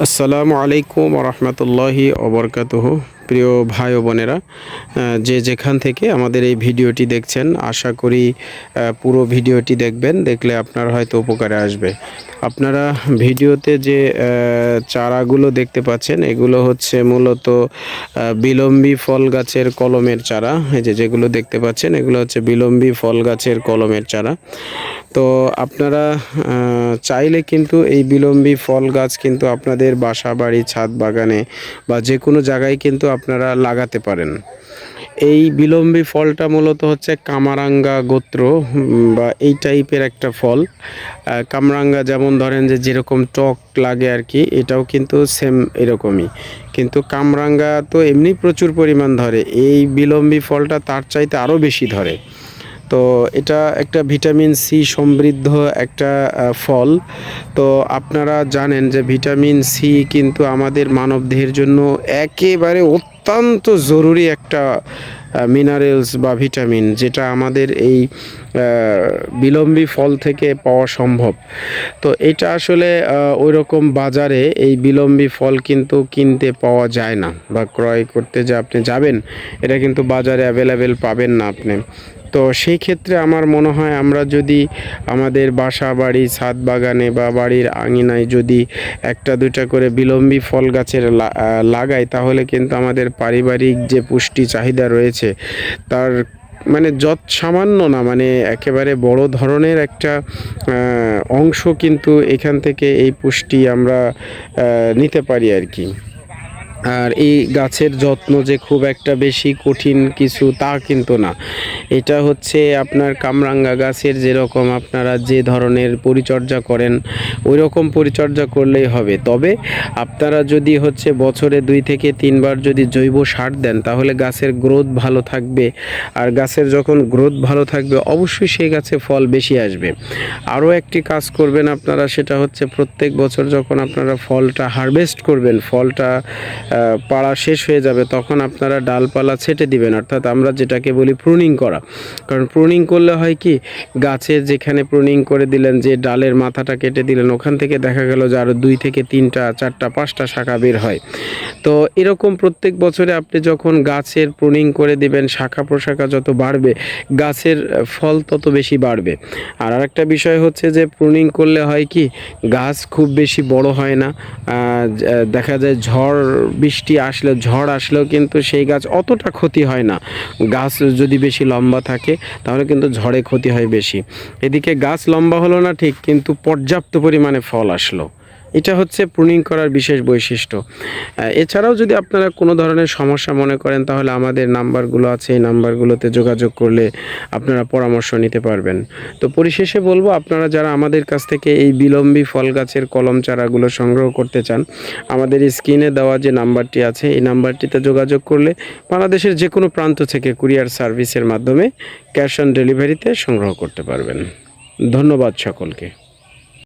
আসসালামু আলাইকুম রহমতুল্লাহি অবরকাতুহ প্রিয় ভাই বোনেরা যে যেখান থেকে আমাদের এই ভিডিওটি দেখছেন, আশা করি পুরো ভিডিওটি দেখবেন, দেখলে আপনার হয়তো উপকারে আসবে। আপনারা ভিডিওতে যে চারাগুলো দেখতে পাচ্ছেন, এগুলো হচ্ছে মূলত বিলম্বী ফল গাছের কলমের চারা। এই যে যেগুলো দেখতে পাচ্ছেন, এগুলো হচ্ছে বিলম্বী ফল গাছের কলমের চারা। তো আপনারা চাইলে কিন্তু এই বিলম্বী ফল গাছ কিন্তু আপনাদের বাসা বাড়ি, ছাদ বাগানে বা যে কোনো জায়গায় কিন্তু আপনারা লাগাতে পারেন। এই বিলম্বী ফলটা মূলত হচ্ছে কামারাঙ্গা গোত্র বা এই টাইপের একটা ফল। কামরাঙ্গা যেমন ধরেন যে যেরকম টক লাগে আর কি, এটাও কিন্তু সেম এরকমই। কিন্তু কামরাঙ্গা তো এমনি প্রচুর পরিমাণ ধরে, এই বিলম্বী ফলটা তার চাইতে আরও বেশি ধরে। তো এটা একটা ভিটামিন সি সমৃদ্ধ একটা ফল। তো আপনারা জানেন যে ভিটামিন সি কিন্তু আমাদের মানবদেহের জন্য একেবারে অত্যন্ত জরুরি একটা মিনারেলস বা ভিটামিন যেটা আমাদের এই বিলম্বী ফল থেকে পাওয়া সম্ভব। তো এটা আসলে ওই রকম বাজারে এই বিলম্বী ফল কিন্তু কিনতে পাওয়া যায় না বা ক্রয় করতে যে আপনি যাবেন, এটা কিন্তু বাজারে অ্যাভেলেবেল পাবেন না আপনি। তো সেই ক্ষেত্রে আমার মনে হয় আমরা যদি আমাদের বাসা বাড়ি, ছাদ বাগানে বা বাড়ির আঙিনায় যদি একটা দুইটা করে বিলম্বী ফল গাছের লাগাই, তাহলে কিন্তু আমাদের পারিবারিক যে পুষ্টি চাহিদা রয়েছে, তার মানে যত সামান্য না মানে একেবারে বড় ধরনের একটা অংশ কিন্তু এখান থেকে এই পুষ্টি আমরা নিতে পারি আর কি। আর এই গাছের যত্ন যে খুব একটা বেশি কঠিন কিছু তা কিন্তু না। এটা হচ্ছে আপনার কামরাঙ্গা গাছের যেরকম আপনারা যে ধরনের পরিচর্যা করেন ওই রকম পরিচর্যা করলেই হবে। তবে আপনারা যদি হচ্ছে বছরে দুই থেকে তিনবার যদি জৈব সার দেন, তাহলে গাছের গ্রোথ ভালো থাকবে। আর গাছের যখন গ্রোথ ভালো থাকবে, অবশ্যই সেই গাছে ফল বেশি আসবে। আরও একটি কাজ করবেন আপনারা, সেটা হচ্ছে প্রত্যেক বছর যখন আপনারা ফলটা হারভেস্ট করবেন, ফলটা পাড়া শেষ হয়ে যাবে, তখন আপনারা ডালপালা ছেটে দিবেন। অর্থাৎ আমরা যেটাকে বলি প্রুনিং করা। কারণ প্রুনিং করলে হয় কি গাছের যেখানে প্রুনিং করে দিলেন, যে ডালের মাথাটা কেটে দিলেন, ওখান থেকে দেখা গেল যে আরও দুই থেকে তিনটা, চারটা, পাঁচটা শাখা বের হয়। তো এরকম প্রত্যেক বছরে আপনি যখন গাছের প্রুনিং করে দিবেন, শাখা প্রশাখা যত বাড়বে, গাছের ফল তত বেশি বাড়বে। আর আরেকটা বিষয় হচ্ছে যে প্রুনিং করলে হয় কি, গাছ খুব বেশি বড় হয় না। দেখা যায় ঝড় বৃষ্টি আসলে, ঝড় আসলেও কিন্তু সেই গাছ অতটা ক্ষতি হয় না। গাছ যদি বেশি লম্বা থাকে, তাহলে কিন্তু ঝড়ে ক্ষতি হয় বেশি। এদিকে গাছ লম্বা হলো না ঠিক, কিন্তু পর্যাপ্ত পরিমাণে ফল আসলো। এটা হচ্ছে প্রুনিং করার বিশেষ বৈশিষ্ট্য। এছাড়াও যদি আপনারা কোনো ধরনের সমস্যা মনে করেন, তাহলে আমাদের নাম্বারগুলো আছে, এই নাম্বারগুলোতে যোগাযোগ করলে আপনারা পরামর্শ নিতে পারবেন। তো পরিশেষে বলব, আপনারা যারা আমাদের কাছ থেকে এই বিলম্বী ফল গাছের কলম চারাগুলো সংগ্রহ করতে চান, আমাদের স্ক্রিনে দেওয়া যে নাম্বারটি আছে, এই নাম্বারটিতে যোগাযোগ করলে বাংলাদেশের যে কোনো প্রান্ত থেকে কুরিয়ার সার্ভিসের মাধ্যমে ক্যাশ অন ডেলিভারিতে সংগ্রহ করতে পারবেন। ধন্যবাদ সকলকে।